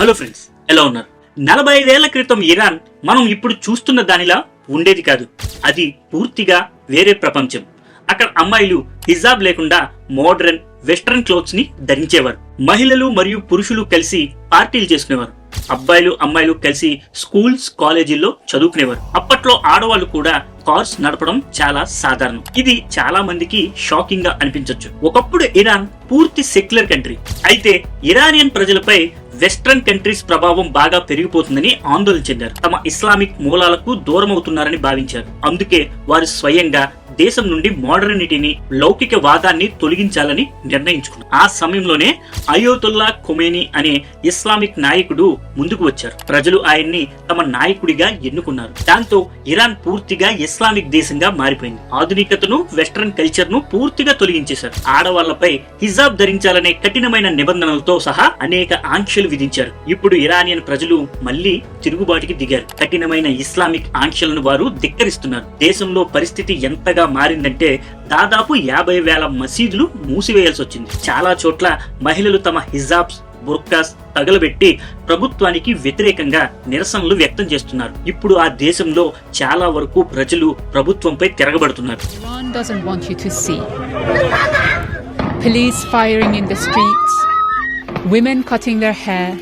Hello friends ఎలా ఉన్నారు? నలభై ఐదేళ్ళ క్రితం ఇరాన్ మనం ఇప్పుడు చూస్తున్న దానిలా ఉండేది కాదు. అది పూర్తిగా వేరే ప్రపంచం. అక్కడ అమ్మాయిలు హిజాబ్ లేకుండా మోడర్న్ వెస్ట్రన్ క్లోత్స్ని ధరించేవారు. మహిళలు మరియు పురుషులు కలిసి పార్టీలు చేసుకునేవారు. అబ్బాయిలు అమ్మాయిలు కలిసి స్కూల్స్ కాలేజీల్లో చదువుకునేవారు. అప్పట్లో ఆడవాళ్ళు కూడా కార్స్ నడపడం చాలా సాధారణం. ఇది చాలా మందికి షాకింగ్గా అనిపించవచ్చు ఒకప్పుడు ఇరాన్ పూర్తి సెక్యులర్ కంట్రీ. అయితే ఇరానియన్ ప్రజలపై వెస్ట్రన్ కంట్రీస్ ప్రభావం బాగా పెరిగిపోతుందని ఆందోళన చెందారు. తమ ఇస్లామిక్ మూలాలకు దూరం అవుతున్నారని భావించారు. అందుకే వారు స్వయంగా దేశం నుండి మోడర్నిటీని లౌకిక వాదాన్ని తొలగించాలని నిర్ణయించుకున్నారు. ఆ సమయంలోనే అయోతుల్లా ఖొమేని అనే ఇస్లామిక్ నాయకుడు ముందుకు వచ్చారు. ప్రజలు ఆయన్ని తమ నాయకుడిగా ఎన్నుకున్నారు. దాంతో ఇరాన్ పూర్తిగా ఇస్లామిక్ దేశంగా మారిపోయింది. ఆధునికతను వెస్ట్రన్ కల్చర్ను పూర్తిగా తొలగించేశారు. ఆడవాళ్ళపై హిజాబ్ ధరించాలనే కఠినమైన నిబంధనలతో సహా అనేక ఆంక్షలు విధించారు. ఇప్పుడు ఇరానియన్ ప్రజలు మళ్ళీ తిరుగుబాటుకి దిగారు. కఠినమైన ఇస్లామిక్ ఆంక్షలను వారు ధిక్కరిస్తున్నారు. దేశంలో పరిస్థితి ఎంతగా మారిందంటే దాదాపు యాభై వేల మసీదులు మూసివేయాల్సి వచ్చింది. చాలా చోట్ల మహిళలు తమ హిజాబ్స్ బుర్కాస్ తగలబెట్టి ప్రభుత్వానికి వ్యతిరేకంగా నిరసనలు వ్యక్తం చేస్తున్నారు. ఇప్పుడు ఆ దేశంలో చాలా వరకు ప్రజలు ప్రభుత్వంపై తిరగబడుతున్నారు. Police firing in the streets, women cutting their hair,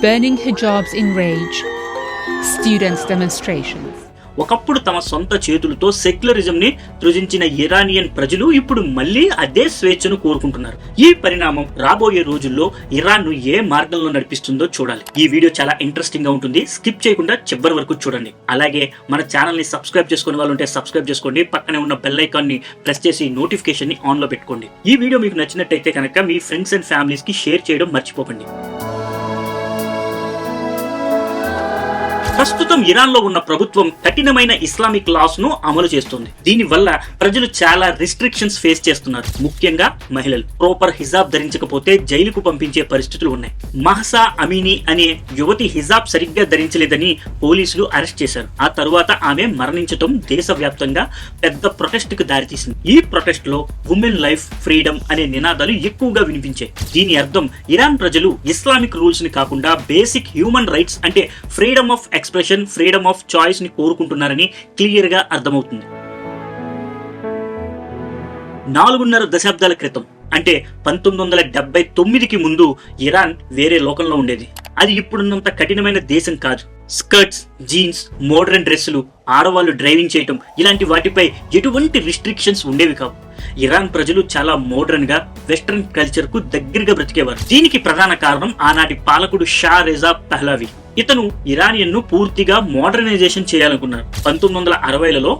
burning hijabs in rage, students' demonstrations. ఒకప్పుడు తమ సొంత చేతులతో సెక్యులరిజం ని సృజించిన ఇరానియన్ ప్రజలు ఇప్పుడు మళ్ళీ అదే స్వేచ్ఛను కోరుకుంటున్నారు. ఈ పరిణామం రాబోయే రోజుల్లో ఇరాన్ను ఏ మార్గంలో నడిపిస్తుందో చూడాలి. ఈ వీడియో చాలా ఇంట్రెస్టింగ్గా ఉంటుంది. స్కిప్ చేయకుండా చివరి వరకు చూడండి. అలాగే మన ఛానల్ని సబ్స్క్రైబ్ చేసుకునే వాళ్ళు ఉంటే సబ్స్క్రైబ్ చేసుకోండి. పక్కనే ఉన్న బెల్ ఐకాన్ని ప్రెస్ చేసి నోటిఫికేషన్ని ఆన్లో పెట్టుకోండి. ఈ వీడియో మీకు నచ్చినట్టయితే కనుక మీ ఫ్రెండ్స్ అండ్ ఫ్యామిలీస్కి షేర్ చేయడం మర్చిపోకండి. ప్రస్తుతం ఇరాన్లో ఉన్న ప్రభుత్వం కఠినమైన ఇస్లామిక్ లాస్ను అమలు చేస్తుంది. దీని వల్ల ప్రజలు చాలా రిస్ట్రిక్షన్స్ ఫేస్ చేస్తున్నారు. ముఖ్యంగా మహిళలు. ప్రాపర్ హిజాబ్ ధరించకపోతే జైలుకు పంపించే పరిస్థితులు ఉన్నాయి. మహసా అమీని అనే యువతి హిజాబ్ సరిగ్గా ధరించలేదని పోలీసులు అరెస్ట్ చేశారు. ఆ తరువాత ఆమె మరణించడం దేశవ్యాప్తంగా పెద్ద ప్రొటెస్ట్కు దారితీసింది. ఈ ప్రొటెస్ట్లో ఉమెన్ లైఫ్ ఫ్రీడమ్ అనే నినాదాలు ఎక్కువగా వినిపించాయి. దీని అర్థం ఇరాన్ ప్రజలు ఇస్లామిక్ రూల్స్ని కాకుండా బేసిక్ హ్యూమన్ రైట్స్ అంటే freedom of expression freedom of చాయిస్ని కోరుకుంటున్నారని క్లియర్గా అర్థమవుతుంది. నాలుగున్నర దశాబ్దాల క్రితం అంటే పంతొమ్మిది వందల డెబ్బై తొమ్మిదికి ముందు ఇరాన్ వేరే లోకంలో ఉండేది. అది ఇప్పుడున్నంత కఠినమైన దేశం కాదు. స్కర్ట్స్ జీన్స్ మోడర్న్ డ్రెస్సులు ఆడవాళ్ళు డ్రైవింగ్ చేయటం ఇలాంటి వాటిపై ఎటువంటి రిస్ట్రిక్షన్స్ ఉండేవి కావు. ఇరాన్ ప్రజలు చాలా మోడర్న్గా వెస్ట్రన్ కల్చర్కు దగ్గరగా బ్రతికేవారు. దీనికి ప్రధాన కారణం ఆనాటి పాలకుడు షా రెజా పహ్లావి. ఇతను ఇరానియన్ను పూర్తిగా మోడర్నైజేషన్ చేయాలనుకున్నారు పంతొమ్మిది వందల అరవైలలో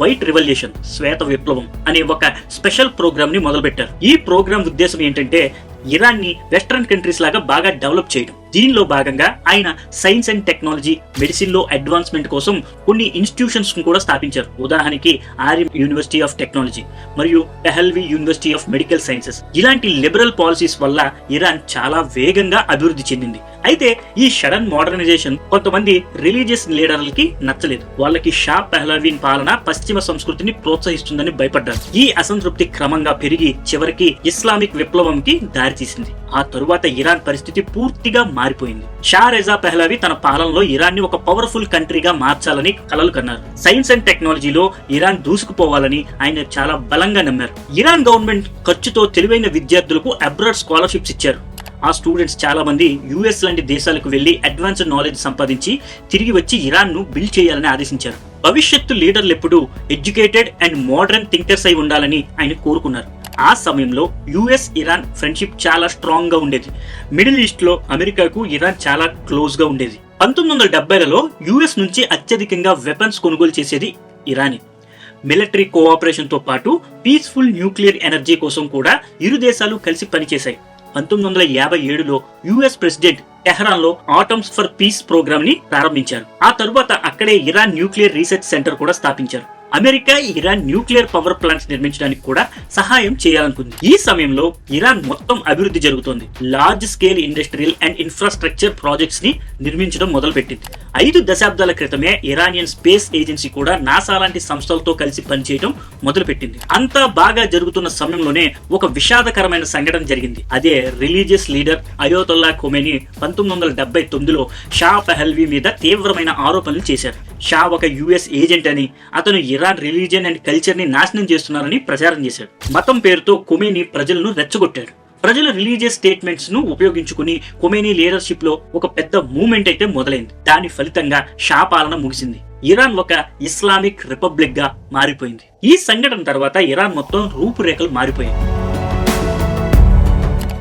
వైట్ రివల్యూషన్ శ్వేత విప్లవం అనే ఒక స్పెషల్ ప్రోగ్రామ్ని మొదలుపెట్టారు. ఈ ప్రోగ్రామ్ ఉద్దేశం ఏంటంటే ఇరాన్ని వెస్ట్రన్ కంట్రీస్ లాగా బాగా డెవలప్ చేయడం. దీనిలో భాగంగా ఆయన సైన్స్ అండ్ టెక్నాలజీ మెడిసిన్లో అడ్వాన్స్మెంట్ కోసం కొన్ని ఇన్స్టిట్యూషన్స్ కూడా స్థాపించారు. ఉదాహరణకి ఆర్యం యూనివర్సిటీ ఆఫ్ టెక్నాలజీ మరియు Pahlavi university of medical sciences. ఇలాంటి లిబరల్ పాలసీస్ వల్ల ఇరాన్ చాలా వేగంగా అభివృద్ధి చెందింది. అయితే ఈ సడన్ మోడర్నైజేషన్ కొంతమంది రిలీజియస్ లీడర్లకి నచ్చలేదు. వాళ్ళకి షా పెహ్లవీన్ పాలన పశ్చిమ సంస్కృతిని ప్రోత్సహిస్తుందని భయపడ్డారు. ఈ అసంతృప్తి క్రమంగా పెరిగి చివరికి ఇస్లామిక్ విప్లవంకి దారితీసింది ఆ తరువాత ఇరాన్ పరిస్థితి పూర్తిగా మారిపోయింది. షా రెజా పెహ్లవి తన పాలనలో ఇరాన్ని ఒక పవర్ఫుల్ కంట్రీగా మార్చాలని కలలు కన్నారు. సైన్స్ అండ్ టెక్నాలజీలో ఇరాన్ దూసుకుపోవాలని ఆయన చాలా బలంగా నమ్మారు. ఇరాన్ గవర్నమెంట్ ఖర్చుతో తెలివైన విద్యార్థులకు అబ్రాడ్ స్కాలర్షిప్స్ ఇచ్చారు. ఆ స్టూడెంట్స్ చాలా మంది యుఎస్ లాంటి దేశాలకు వెళ్ళి అడ్వాన్స్డ్ నాలెడ్జ్ సంపాదించి తిరిగి వచ్చి ఇరాన్ను బిల్డ్ చేయాలని ఆదేశించారు. భవిష్యత్తు లీడర్లు ఎప్పుడు ఎడ్యుకేటెడ్ అండ్ మోడర్న్ థింకర్స్ అయి ఉండాలని ఆయన కోరుకున్నారు. ఆ సమయంలో యుఎస్ ఇరాన్ ఫ్రెండ్షిప్ చాలా స్ట్రాంగ్గా ఉండేది. మిడిల్ ఈస్ట్లో అమెరికాకు ఇరాన్ చాలా క్లోజ్గా ఉండేది. పంతొమ్మిది వందల డెబ్బైలలో యుఎస్ నుంచి అత్యధికంగా వెపన్స్ కొనుగోలు చేసేది ఇరానే. మిలిటరీ కోఆపరేషన్తో పాటు పీస్ఫుల్ న్యూక్లియర్ ఎనర్జీ కోసం కూడా ఇరు దేశాలు కలిసి పనిచేశాయి. పంతొమ్మిది వందల యాభై ఏడులో యుఎస్ ప్రెసిడెంట్ టెహరాన్లో ఆటమ్స్ ఫర్ పీస్ ప్రోగ్రామ్ని ప్రారంభించారు. ఆ తరువాత అక్కడే ఇరాన్ న్యూక్లియర్ రీసెర్చ్ సెంటర్ కూడా స్థాపించారు. America Iran nuclear power plants నిర్మించడానికి కూడా సహాయం చేయాలనుకుంది. ఈ సమయంలో ఇరాన్ మొత్తం అభివృద్ధి జరుగుతోంది. Large scale industrial and infrastructure ప్రాజెక్ట్స్ని నిర్మించడం మొదలుపెట్టింది. ఐదు దశాబ్దాల క్రితమే ఇరానియన్ స్పేస్ ఏజెన్సీ కూడా నాసా లాంటి సంస్థలతో కలిసి పనిచేయడం మొదలుపెట్టింది. అంతా బాగా జరుగుతున్న సమయంలోనే ఒక విషాదకరమైన సంఘటన జరిగింది. అదే రిలీజియస్ లీడర్ అయోతొల్లా ఖొమేని పంతొమ్మిది వందల డెబ్బై తొమ్మిదిలో షా పెహల్వీ మీద తీవ్రమైన ఆరోపణలు చేశారు. షా ఒక యుఎస్ ఏజెంట్ అని అతను ఇరాన్ రిలీజియన్ అండ్ కల్చర్ని నాశనం చేస్తున్నారని ప్రచారం చేశాడు. మతం పేరుతో కొమేని ప్రజలను రెచ్చగొట్టాడు. ప్రజల రిలీజియస్ స్టేట్మెంట్స్ను ఉపయోగించుకుని కొమేనీ లీడర్షిప్లో ఒక పెద్ద మూవ్మెంట్ అయితే మొదలైంది. దాని ఫలితంగా షా పాలన ముగిసింది. ఇరాన్ ఒక ఇస్లామిక్ రిపబ్లిక్గా మారిపోయింది. ఈ సంఘటన తర్వాత ఇరాన్ మొత్తం రూపురేఖలు మారిపోయాయి.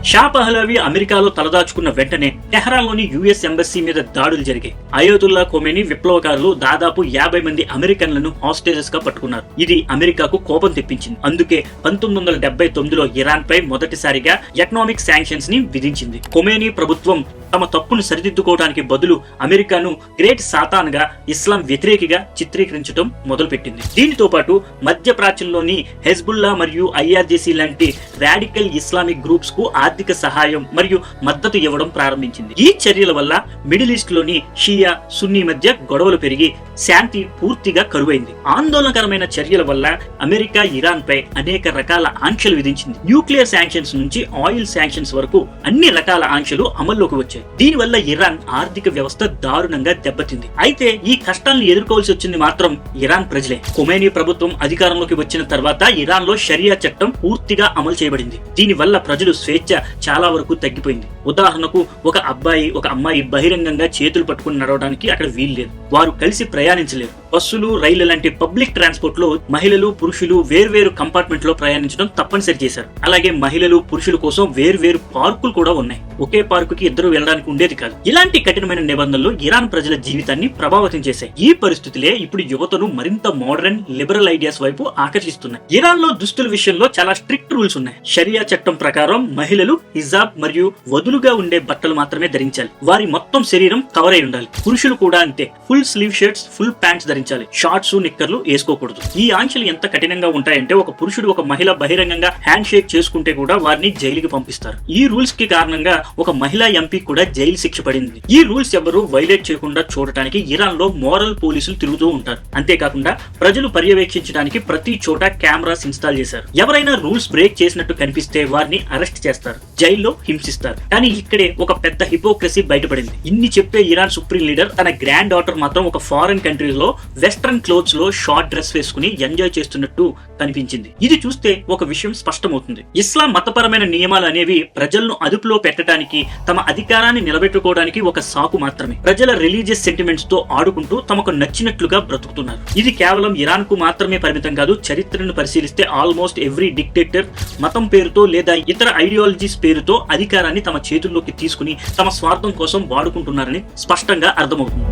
షా పహ్లవి అమెరికాలో తలదాచుకున్న వెంటనే టెహరాన్లోని యుఎస్ ఎంబసీ మీద దాడులు జరిగాయి. అయోతుల్లా కొమేని విప్లవకారులు దాదాపు యాభై మంది అమెరికన్లను హాస్టేజెస్గా పట్టుకున్నారు. ఇది అమెరికాకు కోపం తెప్పించింది. అందుకే పంతొమ్మిది వందల డెబ్బై తొమ్మిదిలో ఇరాన్ పై మొదటిసారిగా ఎకనామిక్ శాంక్షన్స్ని విధించింది. కొమేని ప్రభుత్వం తమ తప్పును సరిదిద్దుకోవడానికి బదులు అమెరికాను గ్రేట్ సాతాన్గా ఇస్లాం వ్యతిరేకిగా చిత్రీకరించడం మొదలుపెట్టింది. దీనితో పాటు మధ్య ప్రాచ్యంలోని హెజ్బుల్లా మరియు ఐఆర్జేసీ లాంటి రాడికల్ ఇస్లామిక్ గ్రూప్స్కు ఆర్థిక సహాయం మరియు మద్దతు ఇవ్వడం ప్రారంభించింది. ఈ చర్యల వల్ల మిడిల్ ఈస్ట్లోని షియా సున్నీ మధ్య గొడవలు పెరిగి శాంతి పూర్తిగా కరువైంది. ఆందోళనకరమైన చర్యల వల్ల అమెరికా ఇరాన్ పై అనేక రకాల ఆంక్షలు విధించింది. న్యూక్లియర్ శాంక్షన్స్ నుంచి ఆయిల్ శాంక్షన్స్ వరకు అన్ని రకాల ఆంక్షలు అమల్లోకి వచ్చాయి. దీనివల్ల ఇరాన్ ఆర్థిక వ్యవస్థ దారుణంగా దెబ్బతింది. అయితే ఈ కష్టాలను ఎదుర్కోవాల్సి వచ్చింది మాత్రం ఇరాన్ ప్రజలే. కొమేనీ ప్రభుత్వం అధికారంలోకి వచ్చిన తర్వాత ఇరాన్లో షరియా చట్టం పూర్తిగా అమలు చేయబడింది. దీని వల్ల ప్రజలు స్వేచ్ఛ చాలా వరకు తగ్గిపోయింది. ఉదాహరణకు ఒక అబ్బాయి ఒక అమ్మాయి బహిరంగంగా చేతులు పట్టుకుని నడవడానికి అక్కడ వీలు లేదు వారు కలిసి ప్రయాణించలేరు బస్సులు రైళ్ళు లాంటి పబ్లిక్ ట్రాన్స్పోర్ట్లో మహిళలు పురుషులు వేర్వేరు కంపార్ట్మెంట్లో ప్రయాణించడం తప్పనిసరి చేశారు. అలాగే మహిళలు పురుషుల కోసం వేర్వేరు పార్కులు కూడా ఉన్నాయి. ఒకే పార్కు కి ఇద్దరు వెళ్ళడానికి ఉండేది కాదు. ఇలాంటి కఠినమైన నిబంధనలు ఇరాన్ ప్రజల జీవితాన్ని ప్రభావితం చేశాయి. ఈ పరిస్థితులే ఇప్పుడు యువతను మరింత మోడర్న్ లిబరల్ ఐడియాస్ వైపు ఆకర్షిస్తున్నాయి. ఇరాన్లో దుస్తుల విషయంలో చాలా స్ట్రిక్ట్ రూల్స్ ఉన్నాయి. షరియా చట్టం ప్రకారం మహిళలు హిజాబ్ మరియు వధు వదులుగా ఉండే బట్టలు మాత్రమే ధరించాలి. వారి మొత్తం శరీరం కవర్ అయి ఉండాలి. పురుషులు కూడా అంతే. Full sleeve shirts full pants ధరించాలి. షార్ట్స్ నిక్కర్లు వేసుకోకూడదు. ఈ ఆంక్షలు ఎంత కఠినంగా ఉంటాయంటే ఒక పురుషుడు ఒక మహిళ బహిరంగంగా హ్యాండ్ షేక్ చేసుకుంటే కూడా వారిని జైలుకి పంపిస్తారు. ఈ రూల్స్కి కారణంగా ఒక మహిళా ఎంపీ కూడా జైలు శిక్ష పడింది. ఈ రూల్స్ ఎవరు వైలేట్ చేయకుండా చూడటానికి ఇరాన్లో మోరల్ పోలీసులు తిరుగుతూ ఉంటారు. అంతేకాకుండా ప్రజలు పర్యవేక్షించడానికి ప్రతి చోట కెమెరాస్ ఇన్స్టాల్ చేశారు. ఎవరైనా రూల్స్ బ్రేక్ చేసినట్టు కనిపిస్తే వారిని అరెస్ట్ చేస్తారు. జైల్లో హింసిస్తారు. కానీ ఇక్కడే ఒక పెద్ద హిపోక్రసీ బయటపడింది. ఇన్ని చెప్పే ఇరాన్ సుప్రీం లీడర్ తన గ్రాండ్ డాటర్ మాత్రం ఒక ఫారెన్ కంట్రీస్లో వెస్ట్రన్ క్లోత్స్లో షార్ట్ డ్రెస్ వేసుకుని ఎంజాయ్ చేస్తున్నట్టు కనిపించింది. ఇది చూస్తే ఒక విషయం స్పష్టమవుతుంది. ఇస్లాం మతపరమైన నియమాలు అనేవి ప్రజలను అదుపులో పెట్టడానికి తమ అధికారాన్ని నిలబెట్టుకోవడానికి ఒక సాకు మాత్రమే. ప్రజల రిలీజియస్ సెంటిమెంట్స్తో ఆడుకుంటూ తమకు నచ్చినట్లుగా బ్రతుకుతున్నారు. ఇది కేవలం ఇరాన్కు మాత్రమే పరిమితం కాదు చరిత్రను పరిశీలిస్తే ఆల్మోస్ట్ ఎవ్రీ డిక్టేటర్ మతం పేరుతో లేదా ఇతర ఐడియాలజీస్ పేరుతో అధికారాన్ని తమ చేతుల్లోకి తీసుకుని తమ స్వార్థం కోసం వాడుకుంటున్నారని స్పష్టంగా అర్థమవుతుంది.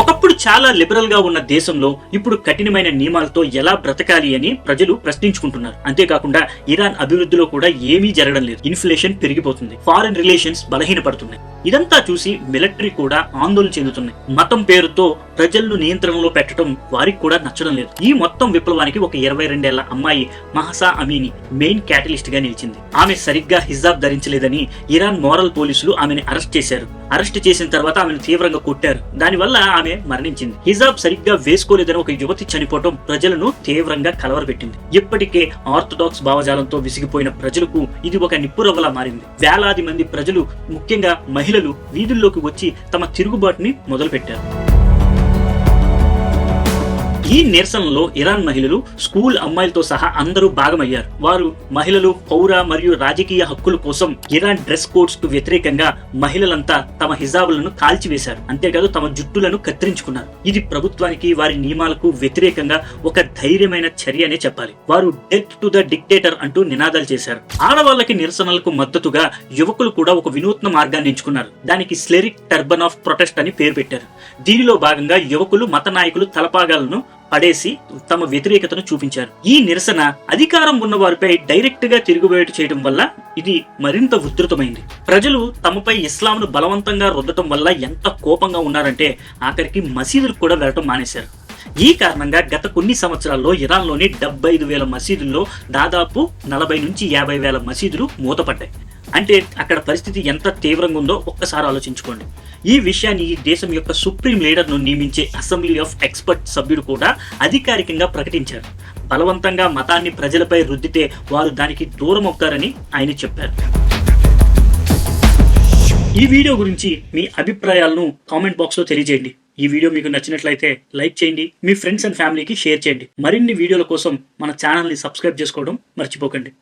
ఒకప్పుడు చాలా లిబరల్గా ఉన్న దేశంలో ఇప్పుడు కఠినమైన నియమాలతో ఎలా బ్రతకాలి అని ప్రజలు ప్రశ్నించుకుంటున్నారు. అంతేకాకుండా ఇరాన్ అభివృద్ధిలో కూడా ఏమీ జరగడం లేదు. ఇన్ఫ్లేషన్ పెరిగిపోతుంది. ఫారెన్ రిలేషన్స్ బలహీనపడుతున్నాయి. ఇదంతా చూసి మిలిటరీ కూడా ఆందోళన చెందుతున్నాయి. మతం పేరుతో ప్రజలను నియంత్రణలో పెట్టడం వారికి కూడా నచ్చడం లేదు. ఈ మొత్తం విప్లవానికి ఒక ఇరవై రెండేళ్ళ అమ్మాయి మహసా అమీని మెయిన్ క్యాటలిస్ట్గా నిలిచింది. ఆమె సరిగ్గా హిజాబ్ ధరించలేదని ఇరాన్ మోరల్ పోలీసులు ఆమెను అరెస్ట్ చేశారు. అరెస్ట్ చేసిన తర్వాత ఆమెను తీవ్రంగా కొట్టారు. దానివల్ల ఆమె మరణించింది. హిజాబ్ సరిగ్గా వేసుకోలేదని ఒక యువతి చనిపోవడం ప్రజలను తీవ్రంగా కలవరపెట్టింది. ఇప్పటికే ఆర్థడాక్స్ భావజాలంతో విసిగిపోయిన ప్రజలకు ఇది ఒక నిప్పురవ్వలా మారింది. వేలాది మంది ప్రజలు ముఖ్యంగా మహిళలు వీధుల్లోకి వచ్చి తమ తిరుగుబాటుని మొదలుపెట్టారు. ఈ నిరసనలో ఇరాన్ మహిళలు స్కూల్ అమ్మాయిలతో సహా అందరూ భాగమయ్యారు. వారు మహిళలు పౌర మరియు రాజకీయ హక్కుల కోసం ఇరాన్ డ్రెస్ కోడ్స్కు వ్యతిరేకంగా మహిళలంతా తమ హిజాబులను కాల్చివేశారు. అంతేకాదు తమ జుట్టులను కత్తిరించుకున్నారు. ఇది ప్రభుత్వానికి వారి నియమాలకు వ్యతిరేకంగా ఒక ధైర్యమైన చర్య అనే చెప్పాలి. వారు డెత్ టు ద డిక్టేటర్ అంటూ నినాదాలు చేశారు. ఆడవాళ్ళకి నిరసనలకు మద్దతుగా యువకులు కూడా ఒక వినూత్న మార్గాన్ని ఎంచుకున్నారు. దానికి స్లెరిక్ టర్బన్ ఆఫ్ ప్రొటెస్ట్ అని పేరు పెట్టారు. దీనిలో భాగంగా యువకులు మత నాయకులు తలపాగాలను పడేసి తమ వ్యతిరేకతను చూపించారు. ఈ నిరసన అధికారం ఉన్న వారిపై డైరెక్ట్గా తిరుగుబాటు చేయడం వల్ల ఇది మరింత ఉధృతమైంది. ప్రజలు తమపై ఇస్లాంను బలవంతంగా రుద్దటం వల్ల ఎంత కోపంగా ఉన్నారంటే ఆఖరికి మసీదులకు కూడా వెళ్ళటం మానేశారు. ఈ కారణంగా గత కొన్ని సంవత్సరాల్లో ఇరాన్లోని డెబ్బై ఐదు వేల మసీదుల్లో దాదాపు నలభై నుంచి యాభై వేల మసీదులు మూతపడ్డాయి. అంటే అక్కడ పరిస్థితి ఎంత తీవ్రంగా ఉందో ఒక్కసారి ఆలోచించుకోండి. ఈ విషయాన్ని ఈ దేశం యొక్క సుప్రీం లీడర్ను నియమించే అసెంబ్లీ ఆఫ్ ఎక్స్పర్ట్ సభ్యుడు కూడా అధికారికంగా ప్రకటించారు. బలవంతంగా మతాన్ని ప్రజలపై రుద్దితే వారు దానికి దూరం అవుతారని ఆయన చెప్పారు. ఈ వీడియో గురించి మీ అభిప్రాయాలను కామెంట్ బాక్స్లో తెలియజేయండి. ఈ వీడియో మీకు నచ్చినట్లయితే లైక్ చేయండి మీ ఫ్రెండ్స్ అండ్ ఫ్యామిలీకి షేర్ చేయండి. మరిన్ని వీడియోల కోసం మన ఛానల్ని సబ్స్క్రైబ్ చేసుకోవడం మర్చిపోకండి.